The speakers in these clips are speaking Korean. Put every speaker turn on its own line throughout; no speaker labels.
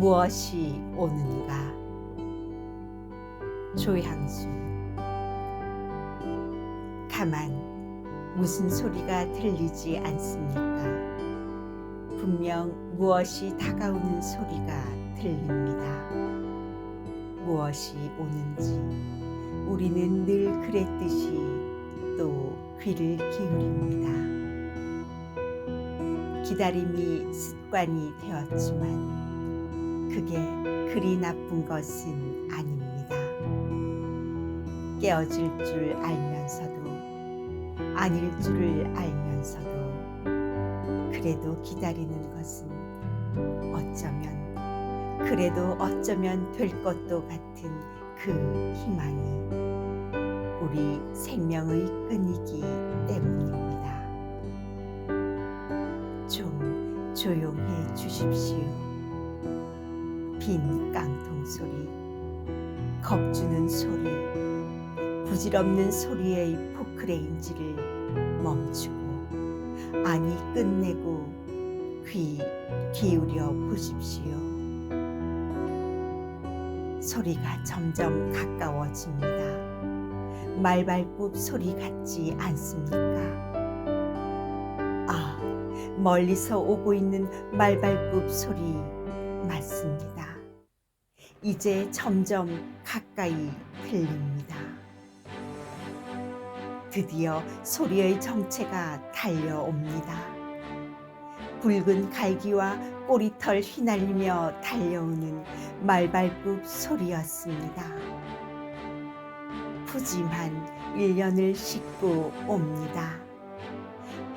무엇이 오는가? 조향수 가만 무슨 소리가 들리지 않습니까? 분명 무엇이 다가오는 소리가 들립니다. 무엇이 오는지 우리는 늘 그랬듯이 또 귀를 기울입니다. 기다림이 습관이 되었지만 그게 그리 나쁜 것은 아닙니다. 깨어질 줄 알면서도 아닐 줄을 알면서도 그래도 기다리는 것은 어쩌면 그래도 어쩌면 될 것도 같은 그 희망이 우리 생명의 끈이기 때문입니다. 좀 조용해 주십시오. 빈 깡통 소리, 겁주는 소리, 부질없는 소리의 포크레인지를 멈추고 아니 끝내고 귀 기울여 보십시오. 소리가 점점 가까워집니다. 말발굽 소리 같지 않습니까? 아, 멀리서 오고 있는 말발굽 소리 맞습니다. 이제 점점 가까이 들립니다. 드디어 소리의 정체가 달려옵니다. 붉은 갈기와 꼬리털 휘날리며 달려오는 말발굽 소리였습니다. 푸짐한 일년을 싣고 옵니다.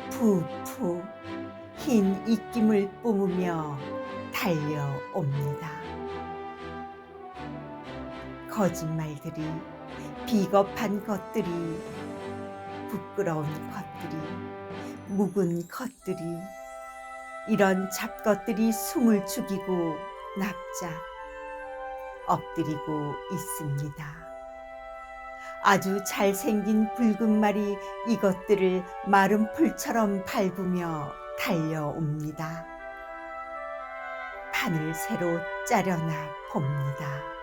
푸푸 흰 입김을 뿜으며 달려옵니다. 거짓말들이 비겁한 것들이 부끄러운 것들이 묵은 것들이 이런 잡것들이 숨을 죽이고 납작 엎드리고 있습니다. 아주 잘생긴 붉은 말이 이것들을 마른 풀처럼 밟으며 달려옵니다. 판을 새로 짜려나 봅니다.